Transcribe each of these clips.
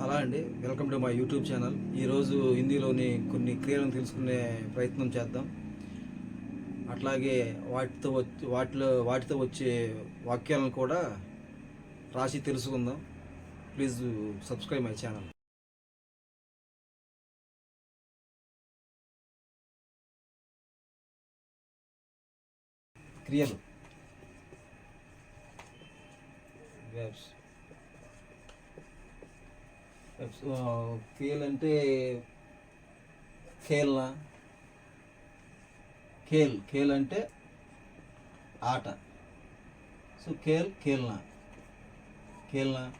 Hello అండి welcome to my YouTube channel. ఈరోజు హిందీలోని కొన్ని క్రియలను తెలుసుకునే ప్రయత్నం చేద్దాం. అట్లాగే వాటితో వాటిలో వాటితో వచ్చే వాక్యాలను కూడా రాసి తెలుసుకుందాం. Please subscribe my channel. క్రియలు. కేల్ అంటే ఖేల్నా ఖేల్ ఖేల్ అంటే ఆట. సో ఖేల్ ఖేల్నా ఖేల్నా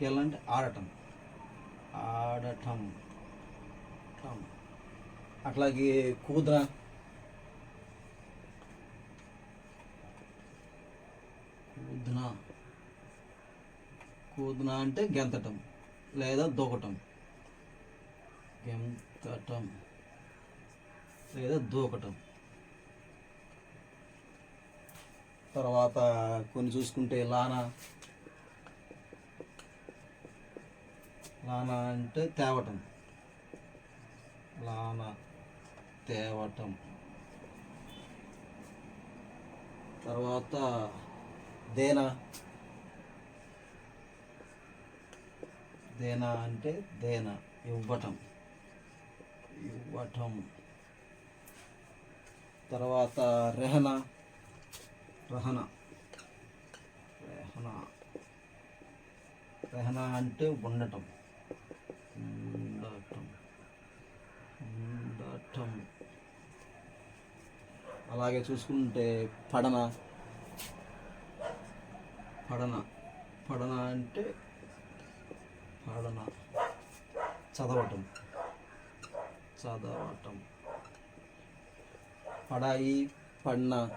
ఖేల్ అంటే ఆడటం. ఆడటం. అట్లాగే కూద్ర కూద్న కూద్న అంటే గెంతటం. లేదా దూకటం. గెంతటం లేదా దూకటం. తర్వాత కొన్ని చూసుకుంటే లానా. లానా అంటే తేవటం. లానా తేవటం. తర్వాత దేనా. దేనా అంటే దేన ఇవ్వటం. ఇవ్వటం. తర్వాత రెహన రహన. రెహన. రెహన అంటే ఉండటం. ఉండటం. ఉండటం. అలాగే చూసుకుంటే పడన. పడన. పడన అంటే ఆడన చదవటం. చదవటం. పడాయి పడిన.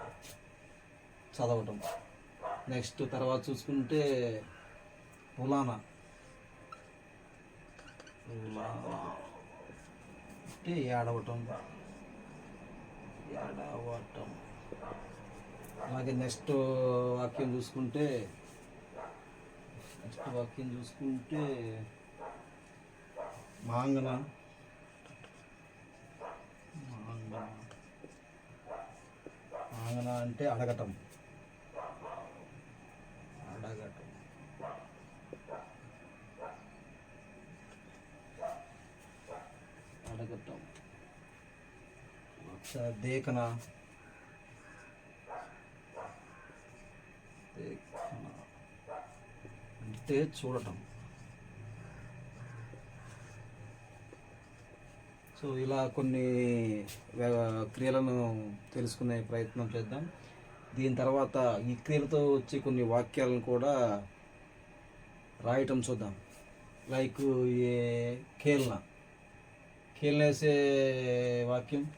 చదవటం. నెక్స్ట్ తర్వాత చూసుకుంటే పులానా. అంటే ఏడవటం. ఏడవటం. అలాగే నెక్స్ట్ వాక్యం చూసుకుంటే నెక్స్ట్ వాక్యం చూసుకుంటే మాంగన. మాంగన. మాంగన అంటే అడగటం. అడగటం. అడగటం. దేకన? దేక అంటే చూడటం. సో ఇలా కొన్ని క్రియలను తెలుసుకునే ప్రయత్నం చేద్దాం. దీని తర్వాత ఈ క్రియలతో వచ్చే కొన్ని వాక్యాలను కూడా రాయటం చూద్దాం. లైక్ ఏ కేల్న. కేల్న వేసే వాక్యం.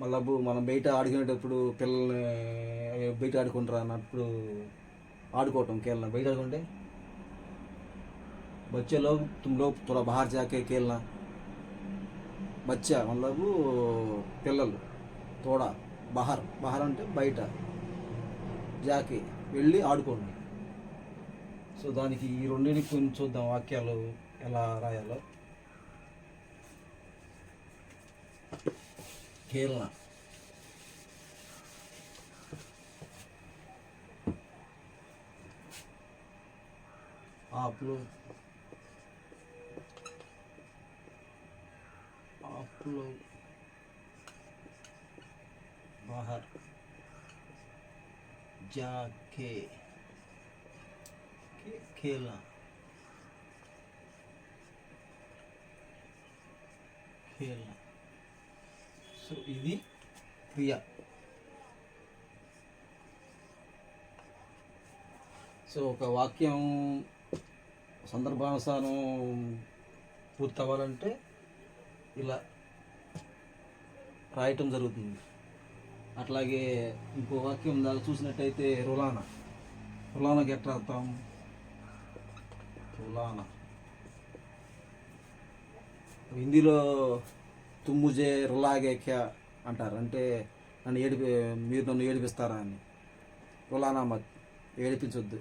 మళ్ళీ మనం బయట ఆడుకునేటప్పుడు పిల్లల్ని బయట ఆడుకుంటారా అన్నప్పుడు ఆడుకోవటం కేల్న బయట ఆడుకుంటే बच्चे लोग तुम लोग थोड़ा बाहर जाके खेलना బచ్చా మళ్ళీ పిల్లలు తోడ బహార్ బహార్ అంటే బయట జాకి వెళ్ళి ఆడుకోండి సో దానికి ఈ రెండింటికి కొంచెం చూద్దాం వాక్యాలు ఎలా రాయాలో కేరళ आप लोग आप लोग बाहर जाके खे- खेला खेला సో ఇది క్రియ సో ఒక వాక్యం సందర్భానుసారం పూర్తవ్వాలంటే ఇలా రాయటం జరుగుతుంది. అట్లాగే ఇంకో వాక్యం దాకా చూసినట్టయితే రులానా. రులానాకి ఎట్లా రాస్తాం రులానా. హిందీలో తుమ్ముజే రులాగే క్యా అంటారు. అంటే నన్ను ఏడిపి మీరు నన్ను ఏడిపిస్తారా అని. రులానా మత్ ఏడిపించొద్దు.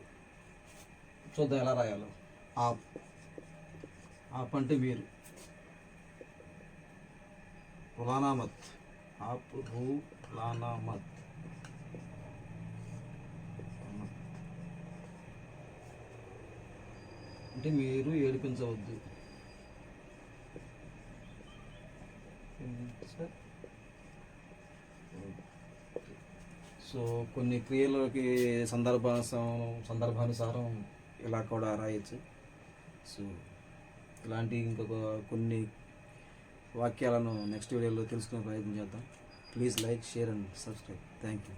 చూద్దాం ఎలా రాయాలో. ఆప్. ఆప్ అంటే మీరు. పులానామత్. ఆప్ భూ లానామత్ అంటే మీరు ఏడిపించవద్దు. సో కొన్ని క్రియలకి సందర్భానుసారం సందర్భానుసారం ఇలా కూడా రాయొచ్చు. సో ఇలాంటి ఇంకొక కొన్ని వాక్యాలను నెక్స్ట్ వీడియోలో తెలుసుకునే ప్రయత్నం చేద్దాం. Please like share and subscribe thank you